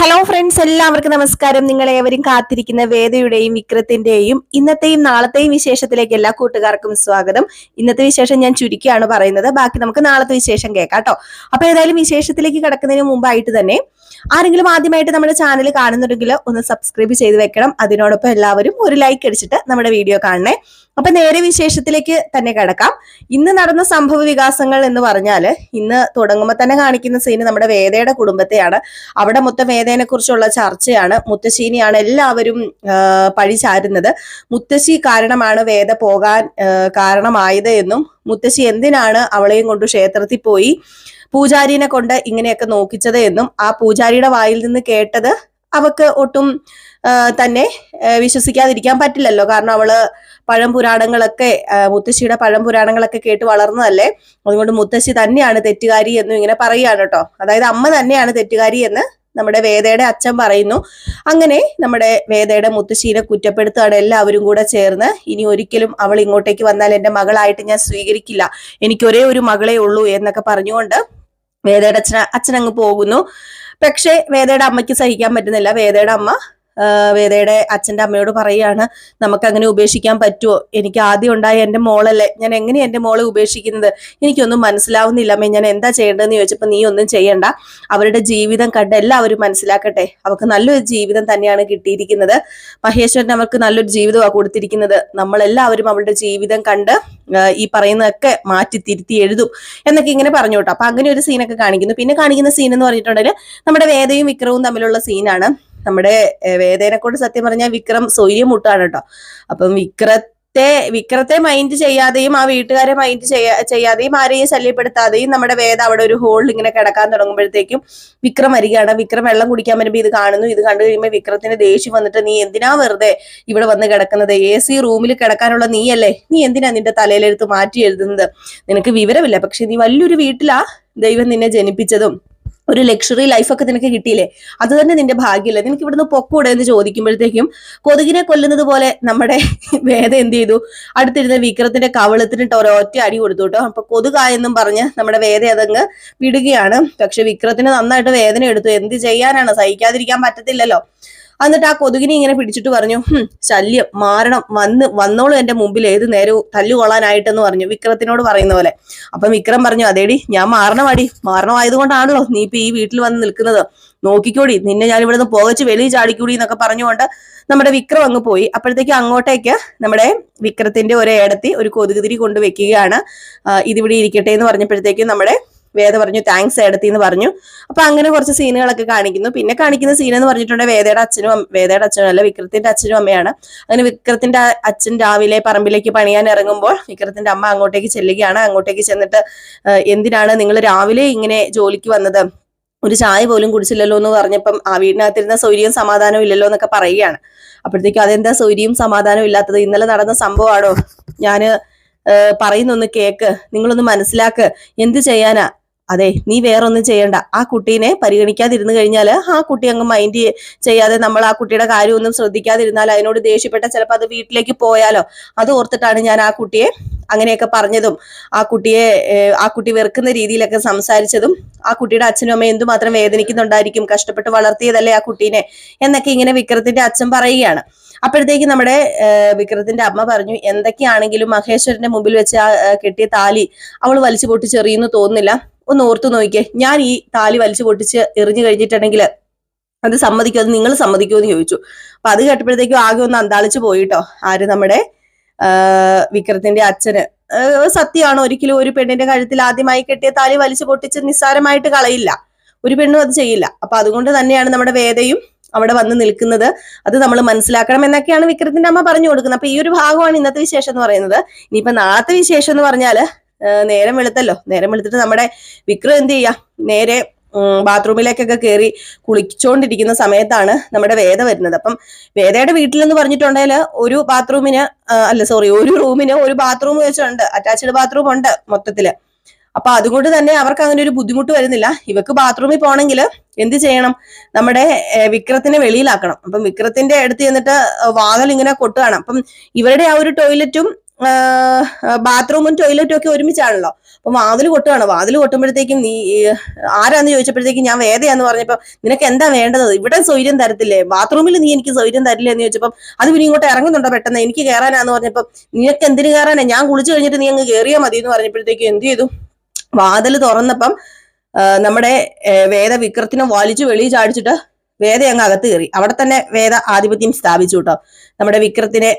Hello friends എല്ലാവർക്കും നമസ്കാരം. നിങ്ങൾ ഏവരും കാത്തിരിക്കുന്ന വേദയുടെയും വിക്രത്തിന്റെയും ഇന്നത്തെയും നാളത്തെയും വിശേഷത്തിലേക്ക് എല്ലാ കൂട്ടുകാർക്കും സ്വാഗതം. ഇന്നത്തെ വിശേഷം ഞാൻ ചുരുക്കിയാണ് പറയുന്നത്. ബാക്കി നമുക്ക് നാളത്തെ വിശേഷം കേൾക്കാം കേട്ടോ അപ്പൊ ഏതായാലും വിശേഷത്തിലേക്ക് കിടക്കുന്നതിന് മുമ്പായിട്ട് തന്നെ ആരെങ്കിലും ആദ്യമായിട്ട് നമ്മുടെ ചാനൽ കാണുന്നുണ്ടെങ്കിൽ ഒന്ന് സബ്സ്ക്രൈബ് ചെയ്ത് വെക്കണം. അതിനോടൊപ്പം എല്ലാവരും ഒരു ലൈക്ക് അടിച്ചിട്ട് നമ്മുടെ വീഡിയോ കാണണേ. അപ്പൊ നേരെ വിശേഷത്തിലേക്ക് തന്നെ കിടക്കാം. ഇന്ന് നടന്ന സംഭവ വികാസങ്ങൾ എന്ന് പറഞ്ഞാൽ ഇന്ന് തുടങ്ങുമ്പോൾ തന്നെ കാണിക്കുന്ന സീന് നമ്മുടെ വേദയുടെ കുടുംബത്തെയാണ്. അവിടെ മൊത്തം വേദേനെ കുറിച്ചുള്ള ചർച്ചയാണ്. മുത്തശ്ശീനെയാണ് എല്ലാവരും പഴി ചാരുന്നത്. മുത്തശ്ശി കാരണമാണ് വേദ പോകാൻ കാരണമായത് എന്നും മുത്തശ്ശി എന്തിനാണ് അവളെയും കൊണ്ട് ക്ഷേത്രത്തിൽ പോയി പൂജാരിനെ കൊണ്ട് ഇങ്ങനെയൊക്കെ നോക്കിച്ചത് എന്നും ആ പൂജാരിയുടെ വായിൽ നിന്ന് കേട്ടത് അവക്ക് ഒട്ടും തന്നെ വിശ്വസിക്കാതിരിക്കാൻ പറ്റില്ലല്ലോ. കാരണം അവൾ പഴം പുരാണങ്ങളൊക്കെ മുത്തശ്ശിയുടെ പഴം പുരാണങ്ങളൊക്കെ കേട്ട് വളർന്നതല്ലേ? അതുകൊണ്ട് മുത്തശ്ശി തന്നെയാണ് തെറ്റുകാരി എന്നും ഇങ്ങനെ പറയുകയാണ് കേട്ടോ. അതായത് അമ്മ തന്നെയാണ് തെറ്റുകാരി എന്ന് നമ്മുടെ വേദയുടെ അച്ഛൻ പറയുന്നു. അങ്ങനെ നമ്മുടെ വേദയുടെ മുത്തശ്ശീനെ കുറ്റപ്പെടുത്തുകയാണ് എല്ലാവരും കൂടെ ചേർന്ന്. ഇനി ഒരിക്കലും അവൾ ഇങ്ങോട്ടേക്ക് വന്നാൽ എന്റെ മകളായിട്ട് ഞാൻ സ്വീകരിക്കില്ല. എനിക്ക് ഒരേ ഒരു മകളെ ഉള്ളൂ എന്നൊക്കെ പറഞ്ഞുകൊണ്ട് വേദയുടെ അച്ഛൻ അച്ഛനങ്ങ് പോകുന്നു. പക്ഷേ വേദയുടെ അമ്മയ്ക്ക് സഹിക്കാൻ പറ്റുന്നില്ല. വേദയുടെ അമ്മ വേദയുടെ അച്ഛന്റെ അമ്മയോട് പറയുകയാണ് നമുക്ക് അങ്ങനെ ഉപേക്ഷിക്കാൻ പറ്റുമോ? എനിക്ക് ആദ്യം ഉണ്ടായ എന്റെ മോളല്ലേ? ഞാൻ എങ്ങനെയാണ് എന്റെ മോളെ ഉപേക്ഷിക്കുന്നത്? എനിക്കൊന്നും മനസ്സിലാവുന്നില്ല. അമ്മേ ഞാൻ എന്താ ചെയ്യേണ്ടതെന്ന് ചോദിച്ചപ്പോൾ നീ ഒന്നും ചെയ്യണ്ട. അവരുടെ ജീവിതം കണ്ട് എല്ലാവരും മനസ്സിലാക്കട്ടെ. അവർക്ക് നല്ലൊരു ജീവിതം തന്നെയാണ് കിട്ടിയിരിക്കുന്നത്. മഹേശ്വരൻ അവർക്ക് നല്ലൊരു ജീവിതമാണ് കൊടുത്തിരിക്കുന്നത്. നമ്മളെല്ലാവരും അവളുടെ ജീവിതം കണ്ട് ഈ പറയുന്നതൊക്കെ മാറ്റി തിരുത്തി എഴുതും. എന്നൊക്കെ ഇങ്ങനെ പറഞ്ഞു കേട്ടോ. അപ്പൊ അങ്ങനെ ഒരു സീനൊക്കെ കാണിക്കുന്നു. പിന്നെ കാണിക്കുന്ന സീൻ എന്ന് പറഞ്ഞിട്ടുണ്ടെങ്കിൽ നമ്മുടെ വേദയും വിക്രവും തമ്മിലുള്ള സീനാണ് നമ്മുടെ വേദനെ കൊണ്ട് സത്യം പറഞ്ഞാൽ വിക്രം സ്വയം മുട്ടാണ് കേട്ടോ. അപ്പം വിക്രത്തെ വിക്രത്തെ മൈൻഡ് ചെയ്യാതെയും ആ വീട്ടുകാരെ മൈൻഡ് ചെയ്യാ ചെയ്യാതെയും ആരെയും ശല്യപ്പെടുത്താതെയും നമ്മുടെ വേദ അവിടെ ഒരു ഹോളിൽ ഇങ്ങനെ കിടക്കാൻ തുടങ്ങുമ്പോഴത്തേക്കും വിക്രം വരികയാണ്. വിക്രം വെള്ളം കുടിക്കാൻ വരുമ്പോൾ ഇത് കാണുന്നു. ഇത് കണ്ടു കഴിയുമ്പോൾ വിക്രത്തിന് ദേഷ്യം വന്നിട്ട് നീ എന്തിനാ വെറുതെ ഇവിടെ വന്ന് കിടക്കുന്നത്? എ സി റൂമിൽ കിടക്കാനുള്ള നീയല്ലേ? നീ എന്തിനാ നിന്റെ തലയിലെടുത്ത് മാറ്റി എഴുതുന്നത്? നിനക്ക് വിവരമില്ല. പക്ഷെ നീ വലിയൊരു വീട്ടിലാ ദൈവം നിന്നെ ജനിപ്പിച്ചതും. ഒരു ലക്ഷറി ലൈഫൊക്കെ നിനക്ക് കിട്ടിയില്ലേ? അത് തന്നെ നിന്റെ ഭാഗ്യമല്ലേ നിനക്ക് ഇവിടുന്ന് പൊക്കൂടെ എന്ന് ചോദിക്കുമ്പോഴത്തേക്കും കൊതുകിനെ കൊല്ലുന്നത് പോലെ നമ്മുടെ വേദ എന്ത് ചെയ്തു? അടുത്തിരുന്ന വിക്രത്തിന്റെ കവളത്തിനിട്ട് ഒരൊറ്റ അടി കൊടുത്തു കേട്ടോ അപ്പൊ കൊതുകായെന്നും പറഞ്ഞ് നമ്മുടെ വേദ അതങ്ങ് വിടുകയാണ്. പക്ഷെ വിക്രത്തിന് നന്നായിട്ട് വേദന എടുത്തു. എന്ത് ചെയ്യാനാണ്? സഹിക്കാതിരിക്കാൻ പറ്റത്തില്ലല്ലോ. എന്നിട്ട് ആ കൊതുകിനെ ഇങ്ങനെ പിടിച്ചിട്ട് പറഞ്ഞു "ഹും, ശല്യം മാറണം വന്ന് വന്നോളൂ എന്റെ മുമ്പിൽ ഏത് നേരവും തല്ലുകൊള്ളാനായിട്ടെന്ന് പറഞ്ഞു വിക്രത്തിനോട് പറയുന്ന പോലെ. അപ്പൊ വിക്രം പറഞ്ഞു അതേടി ഞാൻ മാറണമാടി മാറണമായതുകൊണ്ടാണല്ലോ നീ ഇപ്പൊ ഈ വീട്ടിൽ വന്ന് നിൽക്കുന്നത്. നോക്കിക്കോടി നിന്നെ ഞാൻ ഇവിടുന്ന് പോകച്ച് വെളിയിൽ ചാടിക്കൂടി എന്നൊക്കെ പറഞ്ഞുകൊണ്ട് നമ്മുടെ വിക്രം അങ്ങ് പോയി. അപ്പോഴത്തേക്ക് അങ്ങോട്ടേക്ക് നമ്മുടെ വിക്രത്തിന്റെ ഒരു ഏടത്തി ഒരു കൊതുകുതിരി കൊണ്ടുവെക്കുകയാണ് ഇതിവിടെ ഇരിക്കട്ടെ എന്ന് പറഞ്ഞപ്പോഴത്തേക്കും നമ്മുടെ വേദ പറഞ്ഞു താങ്ക്സ് ഏടത്തി എന്ന് പറഞ്ഞു. അപ്പൊ അങ്ങനെ കുറച്ച് സീനുകളൊക്കെ കാണിക്കുന്നു. പിന്നെ കാണിക്കുന്ന സീൻ എന്ന് പറഞ്ഞിട്ടുണ്ടെങ്കിൽ വേദയുടെ അച്ഛനും വേദയുടെ അച്ഛനും അല്ല വിക്രത്തിന്റെ അച്ഛനും അമ്മയാണ്. അങ്ങനെ വിക്രത്തിന്റെ അച്ഛൻ രാവിലെ പറമ്പിലേക്ക് പണിയാൻ ഇറങ്ങുമ്പോൾ വിക്രത്തിന്റെ അമ്മ അങ്ങോട്ടേക്ക് ചെല്ലുകയാണ്. അങ്ങോട്ടേക്ക് ചെന്നിട്ട് എന്തിനാണ് നിങ്ങൾ രാവിലെ ഇങ്ങനെ ജോലിക്ക് വന്നത്? ഒരു ചായ പോലും കുടിച്ചില്ലല്ലോ എന്ന് പറഞ്ഞപ്പം ആ വീടിനകത്തിരുന്ന സൗര്യം സമാധാനവും ഇല്ലല്ലോ എന്നൊക്കെ പറയുകയാണ്. അപ്പോഴത്തേക്കും അതെന്താ സൗര്യം സമാധാനവും ഇല്ലാത്തത്? ഇന്നലെ നടന്ന സംഭവമാണോ? ഞാൻ പറയുന്നൊന്ന് കേക്ക് നിങ്ങളൊന്ന് മനസ്സിലാക്ക്. എന്ത് ചെയ്യാനാ? അതെ നീ വേറൊന്നും ചെയ്യണ്ട. ആ കുട്ടീനെ പരിഗണിക്കാതിരുന്നു കഴിഞ്ഞാൽ ആ കുട്ടി അങ്ങ് മൈൻഡ് ചെയ്യാതെ നമ്മൾ ആ കുട്ടിയുടെ കാര്യമൊന്നും ശ്രദ്ധിക്കാതിരുന്നാൽ അതിനോട് ദേഷ്യപ്പെട്ട ചിലപ്പോൾ അത് വീട്ടിലേക്ക് പോയാലോ? അത് ഓർത്തിട്ടാണ് ഞാൻ ആ കുട്ടിയെ അങ്ങനെയൊക്കെ പറഞ്ഞതും ആ കുട്ടിയെ ആ കുട്ടി വെറുക്കുന്ന രീതിയിലൊക്കെ സംസാരിച്ചതും ആ കുട്ടിയുടെ അച്ഛനും അമ്മയും എന്തുമാത്രം വേദനിക്കുന്നുണ്ടായിരിക്കും കഷ്ടപ്പെട്ട് വളർത്തിയതല്ലേ ആ കുട്ടീനെ എന്നൊക്കെ ഇങ്ങനെ വിക്രത്തിന്റെ അച്ഛൻ പറയുകയാണ്. അപ്പോഴത്തേക്ക് നമ്മുടെ വിക്രത്തിന്റെ അമ്മ പറഞ്ഞു എന്തൊക്കെയാണെങ്കിലും മഹേശ്വരന്റെ മുമ്പിൽ വെച്ച് ആ കെട്ടിയ താലി അവൾ വലിച്ചു പൊട്ടിച്ചെറിയുന്നു തോന്നുന്നില്ല. ഒന്ന് ഓർത്തു നോക്കിക്കേ. ഞാൻ ഈ താലി വലിച്ചു പൊട്ടിച്ച് എറിഞ്ഞു കഴിഞ്ഞിട്ടുണ്ടെങ്കിൽ അത് സമ്മതിക്കോ അത് നിങ്ങൾ സമ്മതിക്കുമോ എന്ന് ചോദിച്ചു. അപ്പൊ അത് കേട്ടപ്പോഴത്തേക്കും ആകെ ഒന്ന് അന്താളിച്ചു പോയിട്ടോ. ആര് നമ്മുടെ വിക്രത്തിന്റെ അച്ഛന്. സത്യമാണ് ഒരിക്കലും ഒരു പെണ്ണിന്റെ കഴുത്തിൽ ആദ്യമായി കെട്ടിയ താലി വലിച്ചു പൊട്ടിച്ച് നിസ്സാരമായിട്ട് കളയില്ല. ഒരു പെണ്ണും അത് ചെയ്യില്ല. അപ്പൊ അതുകൊണ്ട് തന്നെയാണ് നമ്മുടെ വേദയും അവിടെ വന്ന് നിൽക്കുന്നത്. അത് നമ്മൾ മനസ്സിലാക്കണം എന്നൊക്കെയാണ് വിക്രത്തിന്റെ അമ്മ പറഞ്ഞു കൊടുക്കുന്നത്. അപ്പൊ ഈ ഒരു ഭാഗമാണ് ഇന്നത്തെ വിശേഷം എന്ന് പറയുന്നത്. ഇനിയിപ്പോ നാളത്തെ വിശേഷം എന്ന് പറഞ്ഞാൽ ആഹ് നേരം വെളുത്തല്ലോ. നേരം വെളുത്തിട്ട് നമ്മുടെ വിക്രം എന്ത് ചെയ്യാ? നേരെ ബാത്റൂമിലേക്കൊക്കെ കയറി കുളിച്ചോണ്ടിരിക്കുന്ന സമയത്താണ് നമ്മുടെ വേദ വരുന്നത്. അപ്പം വേദയുടെ വീട്ടിലെന്ന് പറഞ്ഞിട്ടുണ്ടെങ്കിൽ ഒരു ബാത്റൂമിന് അല്ല സോറി ഒരു റൂമിന് ഒരു ബാത്റൂം വെച്ചുണ്ട് അറ്റാച്ച്ഡ് ബാത്റൂം ഉണ്ട് മൊത്തത്തിൽ. അപ്പൊ അതുകൊണ്ട് തന്നെ അവർക്ക് അങ്ങനെ ഒരു ബുദ്ധിമുട്ട് വരുന്നില്ല. ഇവക്ക് ബാത്റൂമിൽ പോകണമെങ്കിൽ എന്ത് ചെയ്യണം? നമ്മുടെ വിക്രത്തിനെ വെളിയിലാക്കണം. അപ്പം വിക്രത്തിന്റെ അടുത്ത് ചെന്നിട്ട് വാതിൽ ഇങ്ങനെ കൊട്ടുകയാണ്. അപ്പം ഇവരുടെ ആ ഒരു ടോയ്ലറ്റും ബാത്റൂമും ടോയ്ലറ്റും ഒക്കെ ഒരുമിച്ചാണല്ലോ. അപ്പൊ വാതിൽ കൊട്ടുകയാണ് വാതിൽ കൊട്ടുമ്പോഴത്തേക്കും നീ ആരാന്ന് ചോദിച്ചപ്പോഴത്തേക്കും ഞാൻ വേദയാന്ന് പറഞ്ഞപ്പോ നിനക്ക് എന്താ വേണ്ടത്? ഇവിടെ സൗകര്യം തരത്തില്ലേ? ബാത്റൂമിൽ നീ എനിക്ക് സൗകര്യം തരില്ലേ എന്ന് ചോദിച്ചപ്പം അത് പിന്നെ ഇങ്ങോട്ട് ഇറങ്ങുന്നുണ്ടോ പെട്ടെന്ന്? എനിക്ക് കയറാനാന്ന് പറഞ്ഞപ്പം നിനക്ക് എന്തിനു കയറാനാ ഞാൻ കുളിച്ചു കഴിഞ്ഞിട്ട് നീ അങ്ങ് കയറിയാൽ മതി എന്ന് പറഞ്ഞപ്പോഴത്തേക്കും എന്ത് ചെയ്തു? വാതിൽ തുറന്നപ്പം നമ്മുടെ വേദ വിക്രത്തിനെ വലിച്ചു വെളിയിൽ ചാടിച്ചിട്ട് വേദ അങ്ങ് അകത്ത് കയറി. അവിടെ തന്നെ വേദ ആധിപത്യം സ്ഥാപിച്ചു കേട്ടോ. നമ്മുടെ വിക്രത്തിനെ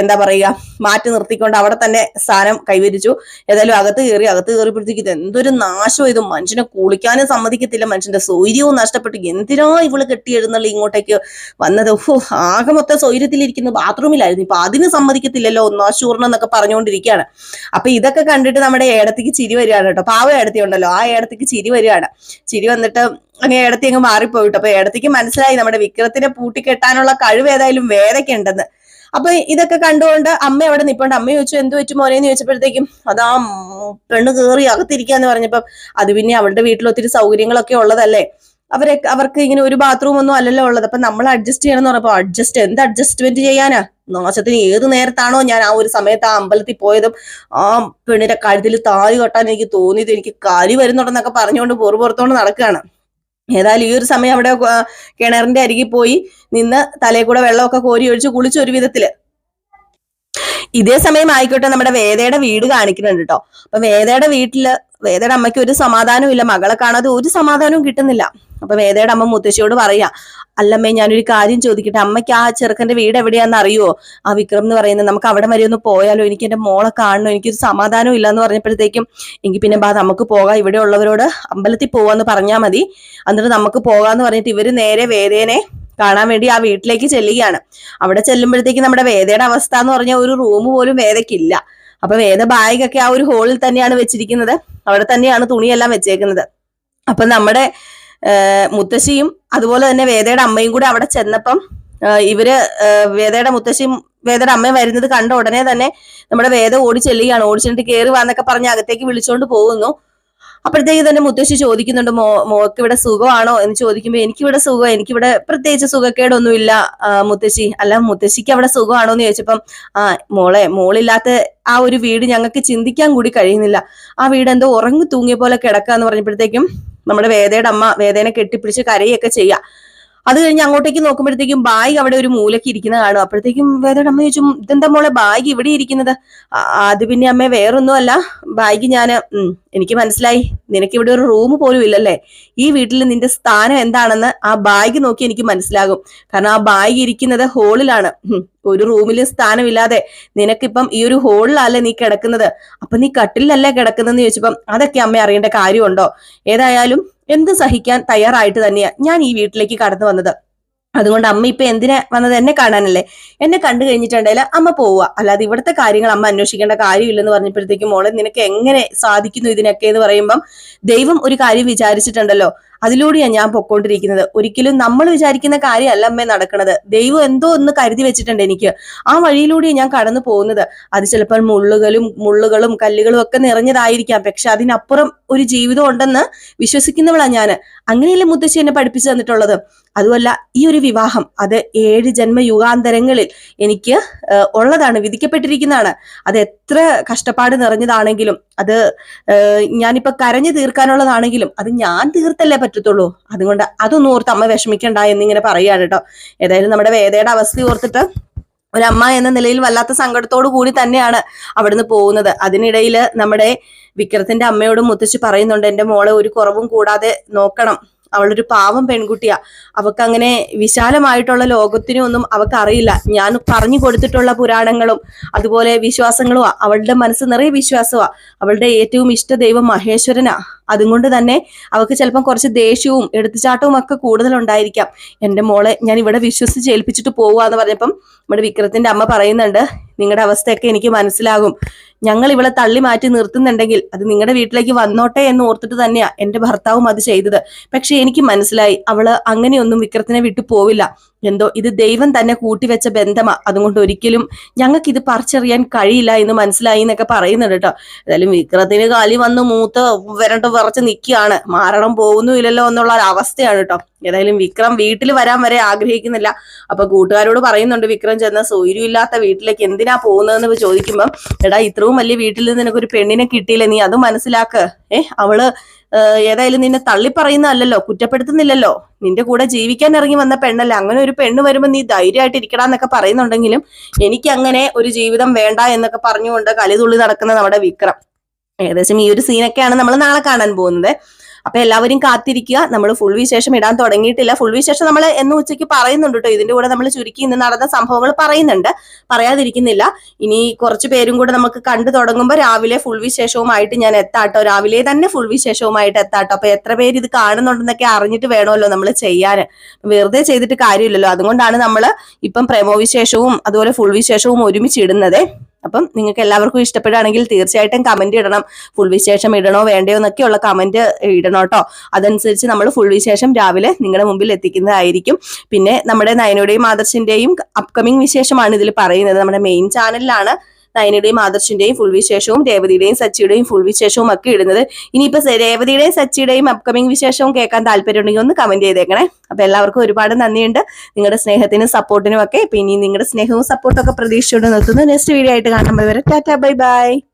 എന്താ പറയുക മാറ്റി നിർത്തിക്കൊണ്ട് അവിടെ തന്നെ സ്ഥാനം കൈവരിച്ചു. ഏതായാലും അകത്ത് കയറി അകത്ത് കയറിയപ്പോഴത്തേക്ക് ഇത് എന്തൊരു നാശം ഇത്. മനുഷ്യനെ കുളിക്കാനും സമ്മതിക്കത്തില്ല. മനുഷ്യന്റെ സൗര്യവും നഷ്ടപ്പെട്ടു. എന്തിനാ ഇവൾ കെട്ടി എഴുന്നള്ളി ഇങ്ങോട്ടേക്ക് വന്നത്? ഓ ആകെ മൊത്തം സൗര്യത്തിലിരിക്കുന്നു ബാത്റൂമിലായിരുന്നു. ഇപ്പൊ അതിന് സമ്മതിക്കത്തില്ലല്ലോ. ഒന്നാശൂർണം എന്നൊക്കെ പറഞ്ഞുകൊണ്ടിരിക്കുകയാണ്. അപ്പൊ ഇതൊക്കെ കണ്ടിട്ട് നമ്മുടെ ഏടത്തേക്ക് ചിരി വരികയാണ് കേട്ടോ. പാവ ഏടത്തി ഉണ്ടല്ലോ. ആ ഏടത്തേക്ക് ചിരി വരികയാണ്. ചിരി വന്നിട്ട് അങ്ങ് ഏടത്തി അങ്ങ് മാറിപ്പോയിട്ടു. അപ്പൊ ഏടത്തേക്ക് മനസ്സിലായി നമ്മുടെ വിക്രത്തിനെ പൂട്ടിക്കെട്ടാനുള്ള കഴിവ് ഏതായാലും വേദയ്ക്ക് ഉണ്ടെന്ന് അപ്പൊ ഇതൊക്കെ കണ്ടുകൊണ്ട് അമ്മ അവിടെ നിപ്പുണ്ട്? അമ്മ ചോദിച്ചു എന്ത് പറ്റും മോനെ? എന്ന് ചോദിച്ചപ്പോഴത്തേക്കും അതാ പെണ്ണ് കയറി അകത്തിരിക്കാന്ന് പറഞ്ഞപ്പം അത് പിന്നെ അവളുടെ വീട്ടിൽ ഒത്തിരി സൗകര്യങ്ങളൊക്കെ ഉള്ളതല്ലേ? അവരെ അവർക്ക് ഇങ്ങനെ ഒരു ബാത്റൂം ഒന്നും അല്ലല്ലോ ഉള്ളത്. അപ്പൊ നമ്മൾ അഡ്ജസ്റ്റ് ചെയ്യണം എന്ന് പറഞ്ഞപ്പോ അഡ്ജസ്റ്റ് എന്ത് അഡ്ജസ്റ്റ്മെന്റ് ചെയ്യാനാ? നാശത്തിന് ഏത് നേരത്താണോ ഞാൻ ആ ഒരു സമയത്ത് ആ അമ്പലത്തിൽ പോയതും ആ പെണ്ണിന്റെ കഴുത്തിൽ താലി കെട്ടാൻ എനിക്ക് തോന്നിയത്. എനിക്ക് കാലി വരുന്നുണ്ടെന്നൊക്കെ പറഞ്ഞുകൊണ്ട് പൊറു പുറത്തോണ്ട് നടക്കുകയാണ്. ഏതായാലും ഈ ഒരു സമയം അവിടെ കിണറിന്റെ അരികിൽ പോയി നിന്ന് തലയിൽ കൂടെ വെള്ളമൊക്കെ കോരി ഒഴിച്ച് കുളിച്ച ഒരു വിധത്തിൽ. ഇതേ സമയം ആയിക്കോട്ടെ നമ്മുടെ വേദയുടെ വീട് കാണിക്കുന്നുണ്ട് കേട്ടോ അപ്പൊ വേദയുടെ വീട്ടിൽ വേദയുടെ അമ്മയ്ക്ക് ഒരു സമാധാനവും ഇല്ല മകളെ കാണാതെ ഒരു സമാധാനവും കിട്ടുന്നില്ല. അപ്പൊ വേദയുടെ അമ്മ മുത്തശ്ശിയോട് പറയാ അല്ലമ്മേ ഞാനൊരു കാര്യം ചോദിക്കട്ടെ. അമ്മയ്ക്ക് ആ ചെറുക്കന്റെ വീട് എവിടെയാന്ന് അറിയോ? ആ വിക്രം എന്ന് പറയുന്നത് നമുക്ക് അവിടെ വരെ ഒന്ന് പോയാലോ? എനിക്ക് എന്റെ മോളെ കാണണോ. എനിക്കൊരു സമാധാനം ഇല്ലെന്ന് പറഞ്ഞപ്പോഴത്തേക്കും എങ്കിൽ പിന്നെ ബാ നമുക്ക് പോകാം. ഇവിടെ ഉള്ളവരോട് അമ്പലത്തിൽ പോവാന്ന് പറഞ്ഞാൽ മതി. എന്നിട്ട് നമുക്ക് പോകാന്ന് പറഞ്ഞിട്ട് ഇവർ നേരെ വേദേനെ കാണാൻ വേണ്ടി ആ വീട്ടിലേക്ക് ചെല്ലുകയാണ്. അവിടെ ചെല്ലുമ്പോഴത്തേക്ക് നമ്മുടെ വേദയുടെ അവസ്ഥ എന്ന് പറഞ്ഞാൽ ഒരു റൂം പോലും വേദയ്ക്കില്ല. അപ്പൊ വേദ ബാഗൊക്കെ ആ ഒരു ഹോളിൽ തന്നെയാണ് വെച്ചിരിക്കുന്നത്. അവിടെ തന്നെയാണ് തുണിയെല്ലാം വെച്ചേക്കുന്നത്. അപ്പൊ നമ്മുടെ മുത്തശ്ശിയും അതുപോലെ തന്നെ വേദയുടെ അമ്മയും കൂടെ അവിടെ ചെന്നപ്പം ഇവർ വേദയുടെ മുത്തശ്ശിയും വേദയുടെ അമ്മയും വരുന്നത് കണ്ട ഉടനെ തന്നെ നമ്മുടെ വേദ ഓടി ചെല്ലുകയാണ്. ഓടി ചെന്നിട്ട് കയറി വാന്നൊക്കെ പറഞ്ഞ് അകത്തേക്ക് വിളിച്ചോണ്ട് പോകുന്നു. അപ്പോഴത്തേക്ക് തന്നെ മുത്തശ്ശി ചോദിക്കുന്നുണ്ട് മോ മോക്ക് ഇവിടെ സുഖമാണോ? എന്ന് ചോദിക്കുമ്പോൾ എനിക്കിവിടെ സുഖം എനിക്കിവിടെ പ്രത്യേകിച്ച് സുഖക്കേടൊന്നുമില്ല മുത്തശ്ശി. അല്ല മുത്തശ്ശിക്ക് അവിടെ സുഖമാണോ? എന്ന് ചോദിച്ചപ്പം ആ മോളെ മോളില്ലാത്ത ആ ഒരു വീട് ഞങ്ങൾക്ക് ചിന്തിക്കാൻ കൂടി കഴിയുന്നില്ല. ആ വീട് എന്തോ ഉറങ്ങി തൂങ്ങിയ പോലെ കിടക്കാന്ന് പറഞ്ഞപ്പോഴത്തേക്കും നമ്മുടെ വേദയുടെ അമ്മ വേദേനെ കെട്ടിപ്പിടിച്ച് കരയൊക്കെ ചെയ്യാം. അത് കഴിഞ്ഞ് അങ്ങോട്ടേക്ക് നോക്കുമ്പോഴത്തേക്കും ബാഗ് അവിടെ ഒരു മൂലക്ക് ഇരിക്കുന്ന കാണും. അപ്പോഴത്തേക്കും വേദയുടെ അമ്മ ചോദിച്ചു ഇതെന്താ മോളെ ബാഗ് ഇവിടെ ഇരിക്കുന്നത്? "ആ, അത് പിന്നെ അമ്മ വേറൊന്നും അല്ല ബാഗ് ഞാൻ എനിക്ക് മനസ്സിലായി. നിനക്ക് ഇവിടെ ഒരു റൂം പോലും ഇല്ലല്ലേ? ഈ വീട്ടിൽ നിന്റെ സ്ഥാനം എന്താണെന്ന് ആ ബാഗ് നോക്കി എനിക്ക് മനസ്സിലാകും. കാരണം ആ ബാഗ് ഇരിക്കുന്നത് ഹോളിലാണ്. ഒരു റൂമിൽ സ്ഥാനമില്ലാതെ നിനക്കിപ്പം ഈ ഒരു ഹോളിലല്ലേ നീ കിടക്കുന്നത്? അപ്പൊ നീ കട്ടിലല്ലേ കിടക്കുന്നതെന്ന് ചോദിച്ചപ്പം അതൊക്കെ അമ്മ അറിയേണ്ട കാര്യമുണ്ടോ? ഏതായാലും എന്ത് സഹിക്കാൻ തയ്യാറായിട്ട് തന്നെയാ ഞാൻ ഈ വീട്ടിലേക്ക് കടന്നു വന്നത്. അതുകൊണ്ട് അമ്മ ഇപ്പൊ എന്തിനാ വന്നത്? എന്നെ കാണാനല്ലേ? എന്നെ കണ്ടു കഴിഞ്ഞിട്ടുണ്ടെങ്കിൽ അമ്മ പോവുക. അല്ലാതെ ഇവിടുത്തെ കാര്യങ്ങൾ അമ്മ അന്വേഷിക്കേണ്ട കാര്യമില്ലെന്ന് പറഞ്ഞപ്പോഴത്തേക്കും മോളെ നിനക്ക് എങ്ങനെ സാധിക്കുന്നു ഇതിനൊക്കെ എന്ന് പറയുമ്പം ദൈവം ഒരു കാര്യം വിചാരിച്ചിട്ടുണ്ടല്ലോ. അതിലൂടെയാണ് ഞാൻ പൊക്കോണ്ടിരിക്കുന്നത്. ഒരിക്കലും നമ്മൾ വിചാരിക്കുന്ന കാര്യമല്ല അമ്മേ നടക്കുന്നത് ദൈവം എന്തോ ഒന്ന് കരുതി വെച്ചിട്ടുണ്ട് എനിക്ക്. ആ വഴിയിലൂടെ ഞാൻ കടന്നു പോകുന്നത്. അത് ചിലപ്പോൾ മുള്ളുകളും മുള്ളുകളും കല്ലുകളും ഒക്കെ നിറഞ്ഞതായിരിക്കാം. പക്ഷെ അതിനപ്പുറം ഒരു ജീവിതം ഉണ്ടെന്ന് വിശ്വസിക്കുന്നവളാണ് ഞാൻ അങ്ങനെയല്ലേ മുത്തശ്ശി എന്നെ പഠിപ്പിച്ചു തന്നിട്ടുള്ളത്? അതുമല്ല ഈ ഒരു വിവാഹം അത് ഏഴ് ജന്മ യുഗാന്തരങ്ങളിൽ എനിക്ക് ഉള്ളതാണ് വിധിക്കപ്പെട്ടിരിക്കുന്നതാണ്. അത് എത്ര കഷ്ടപ്പാട് നിറഞ്ഞതാണെങ്കിലും അത് ഞാനിപ്പോ കരഞ്ഞു തീർക്കാനുള്ളതാണെങ്കിലും അത് ഞാൻ തീർത്തല്ലേ പറ്റത്തുള്ളൂ. അതുകൊണ്ട് അതൊന്നും ഓർത്ത് അമ്മ വിഷമിക്കണ്ട എന്നിങ്ങനെ പറയാണ് കേട്ടോ. ഏതായാലും നമ്മുടെ വേദയുടെ അവസ്ഥ ഓർത്തിട്ട് ഒരമ്മ എന്ന നിലയിൽ വല്ലാത്ത സങ്കടത്തോടു കൂടി തന്നെയാണ് അവിടുന്ന് പോകുന്നത്. അതിനിടയിൽ നമ്മുടെ വിക്രത്തിന്റെ അമ്മയോടും മുത്തശ്ശി പറയുന്നുണ്ട് എന്റെ മോളെ ഒരു കുറവും കൂടാതെ നോക്കണം. അവളൊരു പാവം പെൺകുട്ടിയാ. അവക്ക് അങ്ങനെ വിശാലമായിട്ടുള്ള ലോകത്തിനും ഒന്നും അവക്ക് അറിയില്ല ഞാൻ പറഞ്ഞു കൊടുത്തിട്ടുള്ള പുരാണങ്ങളും അതുപോലെ വിശ്വാസങ്ങളുമാ അവളുടെ മനസ്സ് നിറയെ വിശ്വാസമാ അവളുടെ ഏറ്റവും ഇഷ്ട ദൈവം മഹേശ്വരനാ. അതുകൊണ്ട് തന്നെ അവൾക്ക് ചിലപ്പം കുറച്ച് ദേഷ്യവും എടുത്തുചാട്ടവും ഒക്കെ കൂടുതലുണ്ടായിരിക്കാം. എന്റെ മോളെ ഞാൻ ഇവിടെ വിശ്വസിച്ച് ഏൽപ്പിച്ചിട്ട് പോവുക എന്ന് പറഞ്ഞപ്പം നമ്മുടെ വിക്രത്തിന്റെ അമ്മ പറയുന്നുണ്ട് നിങ്ങളുടെ അവസ്ഥയൊക്കെ എനിക്ക് മനസ്സിലാകും. ഞങ്ങൾ ഇവളെ തള്ളി മാറ്റി നിർത്തുന്നുണ്ടെങ്കിൽ അത് നിങ്ങളുടെ വീട്ടിലേക്ക് വന്നോട്ടെ എന്ന് ഓർത്തിട്ട് തന്നെയാ എന്റെ ഭർത്താവും അത് ചെയ്തത്. പക്ഷെ എനിക്ക് മനസ്സിലായി അവൾ അങ്ങനെയൊന്നും വിക്രത്തിനെ വിട്ടു പോവില്ല. എന്തോ ഇത് ദൈവം തന്നെ കൂട്ടിവെച്ച ബന്ധമാ. അതുകൊണ്ട് ഒരിക്കലും ഞങ്ങൾക്ക് ഇത് പറിച്ചറിയാൻ കഴിയില്ല എന്ന് മനസ്സിലായി എന്നൊക്കെ പറയുന്നുണ്ട് കേട്ടോ. ഏതായാലും വിക്രത്തിന് കാലി വന്ന് മൂത്ത് വരണ്ട് വിറച്ച് നിൽക്കുകയാണ് മാരണം പോകുന്നുമില്ലല്ലോ എന്നുള്ള ഒരു അവസ്ഥയാണ് കേട്ടോ. ഏതായാലും വിക്രം വീട്ടിൽ വരാൻ വരെ ആഗ്രഹിക്കുന്നില്ല. അപ്പൊ കൂട്ടുകാരോട് പറയുന്നുണ്ട് വിക്രം ചെന്ന സൗര്യമില്ലാത്ത വീട്ടിലേക്ക് എന്തിനാ പോകുന്നതെന്ന് ചോദിക്കുമ്പോൾ എടാ ഇത്രയും വലിയ വീട്ടിൽ നിന്ന് നിനക്കൊരു പെണ്ണിനെ കിട്ടിയില്ല? നീ അത് മനസ്സിലാക്ക്. ഏ അവൾ ഏഹ് ഏതായാലും നിന്നെ തള്ളി പറയുന്നതല്ലല്ലോ കുറ്റപ്പെടുത്തുന്നില്ലല്ലോ. നിന്റെ കൂടെ ജീവിക്കാൻ ഇറങ്ങി വന്ന പെണ്ണല്ല അങ്ങനെ ഒരു പെണ്ണ് വരുമ്പോൾ നീ ധൈര്യമായിട്ട് ഇരിക്കടാന്നൊക്കെ പറയുന്നുണ്ടെങ്കിലും എനിക്ക് അങ്ങനെ ഒരു ജീവിതം വേണ്ട എന്നൊക്കെ പറഞ്ഞുകൊണ്ട് കലിതുള്ളി നടക്കുന്ന നമ്മുടെ വിക്രം. ഏകദേശം ഈ ഒരു സീനൊക്കെയാണ് നമ്മൾ നാളെ കാണാൻ പോകുന്നത്. അപ്പൊ എല്ലാവരും കാത്തിരിക്കുക. നമ്മൾ ഫുൾ വിശേഷം ഇടാൻ തുടങ്ങിയിട്ടില്ല. ഫുൾ വിശേഷം നമ്മൾ എന്ന് ഉച്ചയ്ക്ക് പറയുന്നുണ്ട് കേട്ടോ ഇതിന്റെ കൂടെ നമ്മൾ ചുരുക്കി ഇന്ന് നടന്ന സംഭവങ്ങൾ പറയുന്നുണ്ട്. പറയാതിരിക്കുന്നില്ല. ഇനി കുറച്ച് പേരും കൂടെ നമുക്ക് കണ്ടു തുടങ്ങുമ്പോൾ രാവിലെ ഫുൾ വിശേഷവുമായിട്ട് ഞാൻ എത്താട്ടോ രാവിലെ തന്നെ ഫുൾ വിശേഷവുമായിട്ട് എത്താട്ടോ അപ്പൊ എത്ര പേര് ഇത് കാണുന്നുണ്ടെന്നൊക്കെ അറിഞ്ഞിട്ട് വേണമല്ലോ നമ്മൾ ചെയ്യാൻ വെറുതെ ചെയ്തിട്ട് കാര്യമില്ലല്ലോ. അതുകൊണ്ടാണ് നമ്മൾ ഇപ്പം പ്രമോ വിശേഷവും അതുപോലെ ഫുൾ വിശേഷവും ഒരുമിച്ച് ഇടുന്നത്. അപ്പം നിങ്ങൾക്ക് എല്ലാവർക്കും ഇഷ്ടപ്പെടുകയാണെങ്കിൽ തീർച്ചയായിട്ടും കമന്റ് ഇടണം. ഫുൾ വിശേഷം ഇടണോ വേണ്ടയോ എന്നൊക്കെയുള്ള കമന്റ് ഇടണം കേട്ടോ. അതനുസരിച്ച് നമ്മൾ ഫുൾ വിശേഷം രാവിലെ നിങ്ങളുടെ മുമ്പിൽ എത്തിക്കുന്നതായിരിക്കും. പിന്നെ നമ്മുടെ നയനയുടെയും ആദർശിന്റെയും അപ്കമിങ് വിശേഷമാണ് ഇതിൽ പറയുന്നത്. നമ്മുടെ മെയിൻ ചാനലിലാണ് നയനയുടെയും ആദർശിന്റെയും ഫുൾ വിശേഷവും രേവതിയുടെയും സച്ചിയുടെയും ഫുൾ വിശേഷവും ഒക്കെ ഇടുന്നത്. ഇനിയിപ്പോ രേവതിയുടെയും സച്ചിയുടെയും അപ്കമിങ് വിശേഷവും കേൾക്കാൻ താല്പര്യമുണ്ടെങ്കിൽ ഒന്ന് കമന്റ് ചെയ്തേക്കണേ. അപ്പൊ എല്ലാവർക്കും ഒരുപാട് നന്ദിയുണ്ട്. നിങ്ങളുടെ സ്നേഹത്തിനും സപ്പോർട്ടിനും ഒക്കെ. പിന്നെ നിങ്ങളുടെ സ്നേഹവും സപ്പോർട്ടും ഒക്കെ പ്രതീക്ഷിച്ചുകൊണ്ട് നിർത്തുന്നു. നെക്സ്റ്റ് വീഡിയോ ആയിട്ട് കാണുമ്പോൾ വരെ ടാറ്റാ ബൈ ബൈ